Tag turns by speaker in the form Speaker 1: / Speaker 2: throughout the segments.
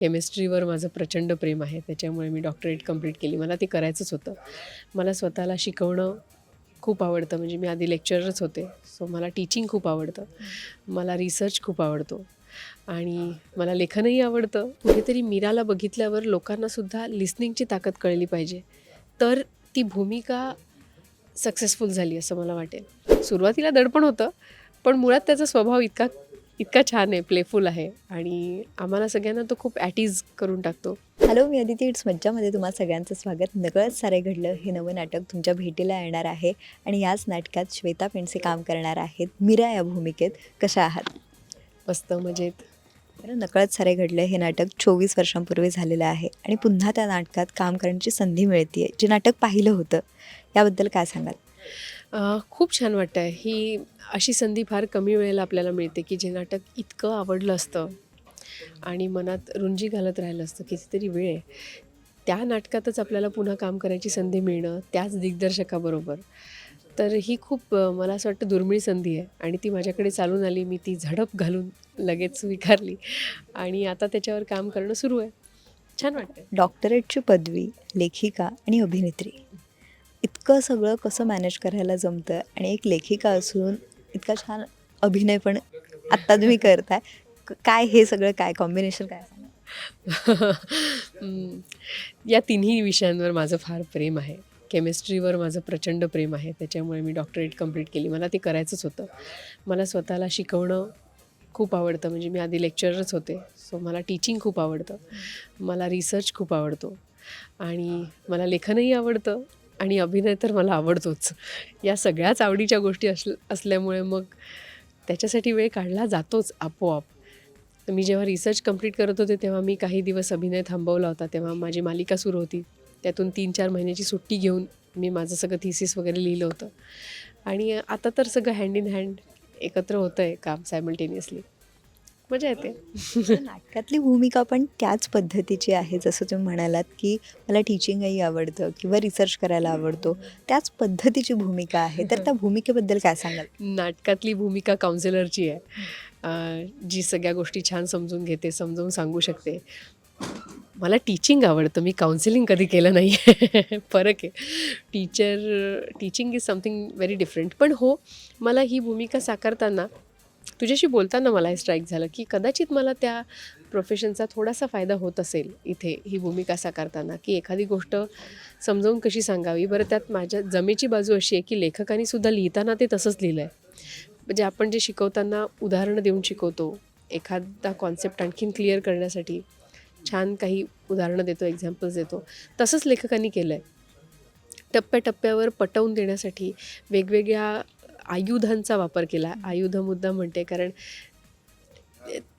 Speaker 1: केमिस्ट्रीवर माझं प्रचंड प्रेम आहे. त्याच्यामुळे मी डॉक्टरेट कंप्लीट केली. मला ते करायचंच होतं. मला स्वतःला शिकवणं खूप आवडतं. म्हणजे मी आधी लेक्चरच होते. सो मला टीचिंग खूप आवडतं. मला रिसर्च खूप आवडतो. आणि मला लेखनही आवडतं. कुठेतरी मीराला बघितल्यावर लोकांनासुद्धा लिस्निंगची ताकद कळली पाहिजे. तर ती भूमिका सक्सेसफुल झाली असं मला वाटेल. सुरुवातीला दडपण होतं पण मुळात त्याचा स्वभाव इतका इतका छान आहे प्लेफुल आहे. आणि आम्हाला सगळ्यांना तो खूप ॲटीज करून टाकतो.
Speaker 2: हॅलो मी अदिती इट्स मज्जामध्ये तुम्हा सगळ्यांचं स्वागत. नकळत सारे घडलं हे नवं नाटक तुमच्या भेटीला येणार आहे. आणि याच नाटकात श्वेता पेंडसे काम करणार आहेत. मीरा या भूमिकेत. कशा आहात?
Speaker 1: मस्त मजेत.
Speaker 2: बरं नकळत सारे घडलं हे नाटक चोवीस वर्षांपूर्वी झालेलं आहे. आणि पुन्हा त्या नाटकात काम करण्याची संधी मिळते जे नाटक पाहिलं होतं. याबद्दल काय सांगाल?
Speaker 1: खूप छान वाटतं आहे ही अशी संधी फार कमी वेळेला आपल्याला मिळते की जे नाटक इतकं आवडलं असतं आणि मनात रुंजी घालत राहिलं असतं कितीतरी वेळ आहे. त्या नाटकातच आपल्याला पुन्हा काम करायची संधी मिळणं त्याच दिग्दर्शकाबरोबर. तर ही खूप मला असं वाटतं दुर्मिळ संधी आहे आणि ती माझ्याकडे चालून आली मी ती झडप घालून लगेच स्वीकारली आणि आता त्याच्यावर काम करणं सुरू आहे. छान वाटतं
Speaker 2: डॉक्टरेटची पदवी लेखिका आणि अभिनेत्री. इतकं सगळं कसं मॅनेज करायला जमतं आणि एक लेखिका असून इतका छान अभिनय पण आत्ता तुम्ही करताय. काय हे सगळं काय कॉम्बिनेशन काय
Speaker 1: या तिन्ही विषयांवर माझं फार प्रेम आहे. केमिस्ट्रीवर माझं प्रचंड प्रेम आहे. त्याच्यामुळे मी डॉक्टरेट कंप्लीट केली. मला ते करायचंच होतं. मला स्वतःला शिकवणं खूप आवडतं. म्हणजे मी आधी लेक्चरच होते. सो मला टीचिंग खूप आवडतं. मला रिसर्च खूप आवडतो. आणि मला लेखनही आवडतं. आणि अभिनय तर मला आवडतोच. या सगळ्याच आवडीच्या गोष्टी असल असल्यामुळे मग त्याच्यासाठी वेळ काढला जातोच आपोआप. तर मी जेव्हा रिसर्च कंप्लीट करत होते तेव्हा मी काही दिवस अभिनय थांबवला होता. तेव्हा माझी मालिका सुरू होती. त्यातून तीन चार महिन्याची सुट्टी घेऊन मी माझं सगळं थिसिस वगैरे लिहिलं होतं. आणि आता तर सगळं हँड इन हँड एकत्र होतं आहे काम सायमल्टेनियसली मजा येते.
Speaker 2: नाटकातली भूमिका पण त्याच पद्धतीची आहे. जसं तुम्ही म्हणालात की मला टीचिंगही आवडतं किंवा रिसर्च करायला आवडतो. त्याच पद्धतीची भूमिका आहे. तर त्या भूमिकेबद्दल काय सांगाल?
Speaker 1: नाटकातली भूमिका काउन्सिलरची आहे. जी सगळ्या गोष्टी छान समजून घेते समजावून सांगू शकते. मला टीचिंग आवडतं. मी काउन्सिलिंग कधी केलं नाही आहे फरक आहे. Teacher teaching is something very different पण हो मला ही भूमिका साकारताना तुझ्याशी बोलताना मला हे स्ट्राईक झालं की कदाचित मला त्या प्रोफेशनचा थोडासा फायदा होत असेल इथे ही भूमिका साकारताना की एखादी गोष्ट समजावून कशी सांगावी? बरं त्यात माझ्या जमेची बाजू अशी आहे की लेखकांनी सुद्धा लिहिताना ते तसंच लिहिलं आहे म्हणजे आपण जे शिकवताना उदाहरणं देऊन शिकवतो एखादा कॉन्सेप्ट आणखीन क्लिअर करण्यासाठी छान काही उदाहरणं देतो एक्झाम्पल्स देतो तसंच लेखकांनी केलं आहे टप्प्याटप्प्यावर पटवून देण्यासाठी वेगवेगळ्या आयुधांचा वापर केला. आयुध मुद्दा म्हणते कारण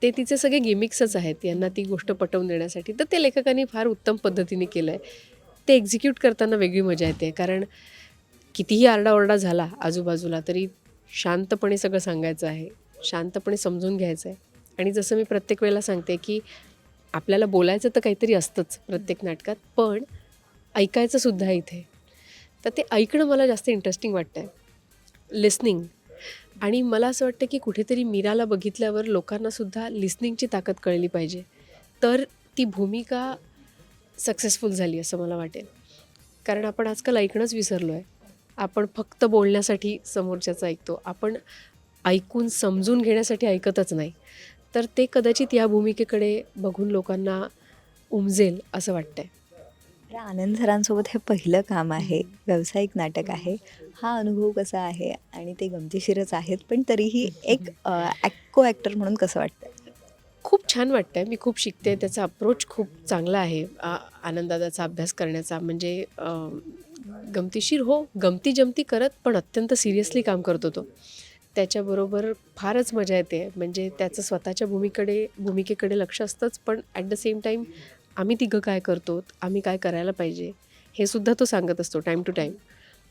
Speaker 1: ते तिचे सगळे गिमिक्सच आहेत. यांना ती गोष्ट पटवून देण्यासाठी. तर ते लेखकांनी फार उत्तम पद्धतीने केलं आहे ते एक्झिक्यूट करताना वेगळी मजा येते. कारण कितीही आरडाओरडा झाला आजूबाजूला तरी शांतपणे सगळं सांगायचं आहे. शांतपणे समजून घ्यायचं आहे आणि जसं मी प्रत्येक वेळेला सांगते की आपल्याला बोलायचं तर काहीतरी असतंच प्रत्येक नाटकात पण ऐकायचं सुद्धा इथे. तर ते ऐकणं मला जास्त इंटरेस्टिंग वाटतं आहे लिस्निंग आणि मला असं वाटतं की कुठेतरी मीराला बघितल्यावर लोकांनासुद्धा लिस्निंगची ताकद कळली पाहिजे. तर ती भूमिका सक्सेसफुल झाली असं मला वाटेल. कारण आपण आजकाल ऐकणंच विसरलो आहे आपण फक्त बोलण्यासाठी समोरच्याचं ऐकतो. आपण ऐकून समजून घेण्यासाठी ऐकतच नाही. तर ते कदाचित या भूमिकेकडे बघून लोकांना उमजेल असं वाटतं आहे
Speaker 2: तर आनंद सरांसोबत हे पहिलं काम आहे व्यावसायिक नाटक आहे. हा अनुभव कसा आहे आणि ते गमतीशीरच आहेत पण तरीही एक ॲक्को ॲक्टर म्हणून कसं वाटतं
Speaker 1: खूप छान वाटतं आहे मी खूप शिकते. त्याचा अप्रोच खूप चांगला आहे आ- आनंददादाचा अभ्यास करण्याचा. म्हणजे गमतीशीर हो गमती जमती करत पण अत्यंत सिरियसली काम करतो तो. त्याच्याबरोबर फारच मजा येते. म्हणजे त्याचं स्वतःच्या भूमिकडे भूमिकेकडे लक्ष असतंच पण ॲट द सेम टाईम आम्ही तिघं काय करतो आम्ही काय करायला पाहिजे हे सुद्धा तो सांगत असतो टाईम टू टाईम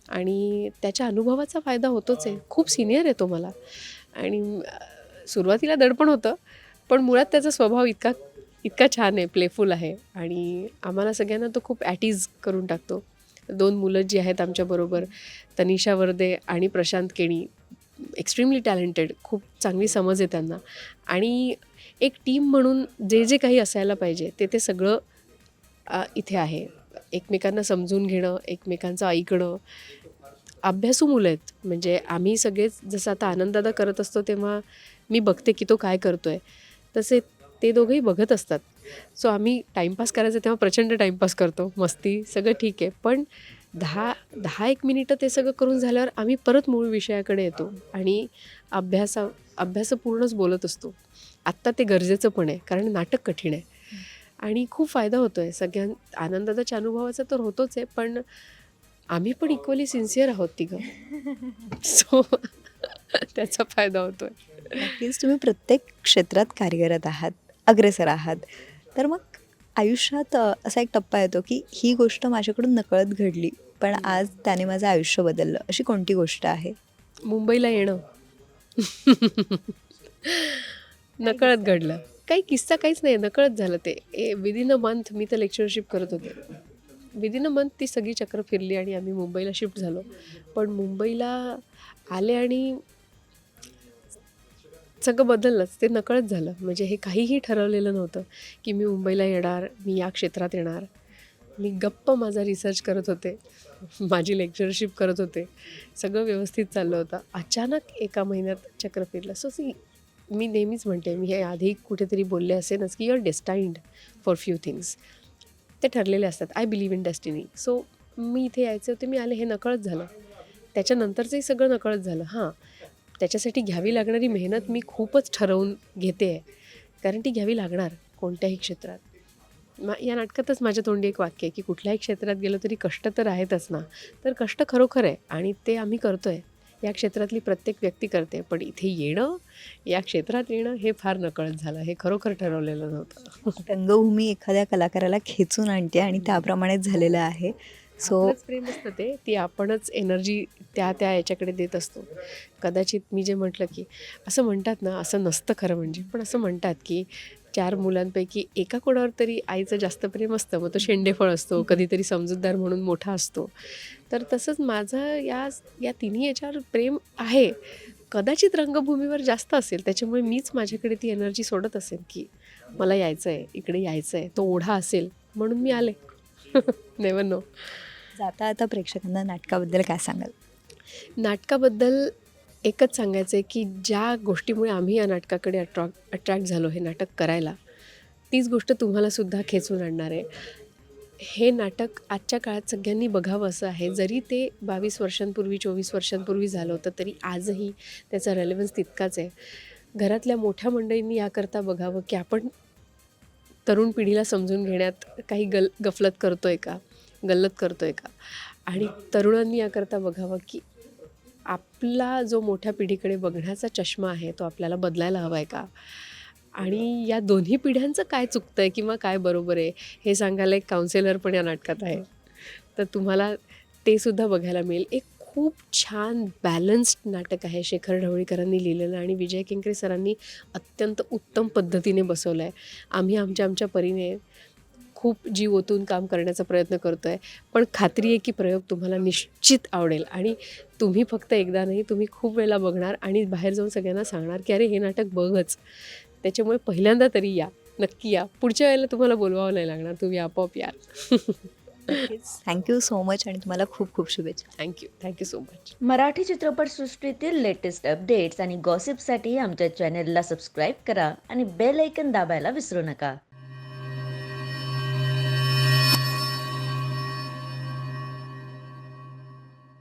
Speaker 1: आणि त्याच्या अनुभवाचा फायदा होतोच आहे. खूप सिनियर आहे तो मला. आणि सुरुवातीला दडपण होतं पण मुळात त्याचा स्वभाव इतका इतका छान आहे प्लेफुल आहे. आणि आम्हाला सगळ्यांना तो खूप ॲटीज करून टाकतो. दोन मुलं जी आहेत आमच्याबरोबर तनिषा वर्दे आणि प्रशांत केणी एक्स्ट्रीमली टॅलेंटेड खूप चांगली समज आहे त्यांना. आणि एक टीम म्हणून जे जे काही असायला पाहिजे ते ते सगळं इथे आहे. एकमेकांना समजून घेणं एकमेकांचं ऐकणं. अभ्यासू मुलं आहेत. म्हणजे आम्ही सगळेच जसं आता आनंददादा करत असतो तेव्हा मी बघते की तो काय करतो आहे तसे ते दोघंही बघत असतात. सो आम्ही टाईमपास करायचं तेव्हा प्रचंड टाईमपास करतो. मस्ती सगळं ठीक आहे. पण दहा दहा एक मिनिटं ते सगळं करून झाल्यावर आम्ही परत मूळ विषयाकडे येतो आणि अभ्यासा अभ्यास पूर्णच बोलत असतो. आत्ता ते गरजेचं पण आहे कारण नाटक कठीण आहे. आणि खूप फायदा होतो आहे सगळ्यां आनंदाच्या अनुभवाचा तर होतोच आहे पण आम्ही पण इक्वली सिन्सिअर आहोत तिघं. सो त्याचा फायदा होतो आहे
Speaker 2: तुम्ही प्रत्येक क्षेत्रात कार्यरत आहात अग्रेसर आहात. तर मग आयुष्यात असा एक टप्पा येतो की ही गोष्ट माझ्याकडून नकळत घडली पण आज त्याने माझं आयुष्य बदललं अशी कोणती गोष्ट आहे?
Speaker 1: मुंबईला येणं. नकळत घडलं. काही किस्सा काहीच नाही नकळत झालं ते. ए विदिन अ मंथ मी तर लेक्चरशिप करत होते. विदिन अ मंथ ती सगळी चक्र फिरली आणि आम्ही मुंबईला शिफ्ट झालो. पण मुंबईला आले आणि सगळं बदललंच ते नकळत झालं. म्हणजे हे काहीही ठरवलेलं नव्हतं की मी मुंबईला येणार मी या क्षेत्रात येणार. मी गप्प माझा रिसर्च करत होते माझी लेक्चरशिप करत होते. सगळं व्यवस्थित चाललं होतं. अचानक एका महिन्यात चक्र फिरलं. सो सी मी नेहमीच म्हणते मी हे आधी कुठेतरी बोलले असेनच की your destined for few things ते ठरलेले असतात. I believe in destiny so मी इथे यायचे होते मी आले हे नकळत झालं. त्याच्यानंतरचंही सगळं नकळत झालं. हां. त्याच्यासाठी घ्यावी लागणारी मेहनत मी खूपच ठरवून घेते आहे. कारण ती घ्यावी लागणार कोणत्याही क्षेत्रात. मा या नाटकातच माझ्या तोंडी एक वाक्य आहे की कुठल्याही क्षेत्रात गेलो तरी कष्ट तर आहेतच ना. तर कष्ट खरोखर आहे आणि ते आम्ही करतो आहे या क्षेत्रातली प्रत्येक व्यक्ती करते पण इथे येणं या क्षेत्रात येणं हे फार नकळत झालं. हे खरोखर ठरवलेलं नव्हतं.
Speaker 2: रंगभूमी एखाद्या कलाकाराला खेचून आणते आणि त्याप्रमाणेच झालेलं आहे. सो
Speaker 1: प्रेम असतं ते ती आपणच एनर्जी त्या त्या याच्याकडे देत असतो. कदाचित मी जे म्हटलं की असं म्हणतात ना असं नसतं खरं म्हणजे पण असं म्हणतात की चार मुलांपैकी एका कोणावर तरी आईचं जास्त प्रेम असतं मग तो शेंडेफळ असतो कधीतरी समजूतदार म्हणून मोठा असतो. तर तसंच माझं या या तिन्ही याच्यावर प्रेम आहे. कदाचित रंगभूमीवर जास्त असेल त्याच्यामुळे मीच माझ्याकडे ती एनर्जी सोडत असेल की मला यायचं आहे इकडे यायचं आहे तो ओढा असेल म्हणून मी आले. नेवर नो
Speaker 2: जाता आता प्रेक्षकांना नाटकाबद्दल काय सांगाल?
Speaker 1: नाटकाबद्दल एकच सांगायचं आहे की ज्या गोष्टीमुळे आम्ही या नाटकाकडे अट्रॅक्ट अट्रॅक्ट झालो हे नाटक करायला तीच गोष्ट तुम्हालासुद्धा खेचून आणणार आहे. हे नाटक आजच्या काळात सगळ्यांनी बघावं असं आहे. जरी ते बावीस वर्षांपूर्वी चोवीस वर्षांपूर्वी झालं होतं तरी आजही त्याचा रेलेवन्स तितकाच आहे. घरातल्या मोठ्या मंडळींनी याकरता बघावं की आपण तरुण पिढीला समजून घेण्यात काही गल गफलत करतो आहे का? गल्लत करतो आहे का? आणि तरुणांनी याकरता बघावं की आपला जो मोठ्या पिढीकडे बघण्याचा चष्मा आहे तो आपल्याला बदलायला हवा आहे का? आणि या दोन्ही पिढ्यांचं काय चुकतं आहे किंवा काय बरोबर आहे हे सांगायला एक काउन्सिलर पण या नाटकात आहे. तर तुम्हाला ते सुद्धा बघायला मिळेल. एक खूप छान बॅलन्स्ड नाटक आहे शेखर ढवळीकरांनी लिहिलेलं आणि विजय केंकरे सरांनी अत्यंत उत्तम पद्धतीने बसवलं आहे आम्ही आमच्या आमच्या परीने खूप जीव ओतून काम करण्याचा प्रयत्न करतो आहे पण खात्री आहे की प्रयोग तुम्हाला निश्चित आवडेल. आणि तुम्ही फक्त एकदा नाही तुम्ही खूप वेळेला बघणार आणि बाहेर जाऊन सगळ्यांना सांगणार की अरे हे नाटक बघच. त्याच्यामुळे पहिल्यांदा तरी या. नक्की या. पुढच्या वेळेला तुम्हाला बोलवावं नाही लागणार. तुम्ही आपोआप याल
Speaker 2: थँक्यू सो मच आणि तुम्हाला खूप खूप शुभेच्छा.
Speaker 1: Thank you thank you so much
Speaker 3: Marathi चित्रपटसृष्टीतील लेटेस्ट अपडेट्स आणि गॉसिपसाठी आमच्या चॅनेलला सबस्क्राईब करा आणि बेल ऐकन दाबायला विसरू नका.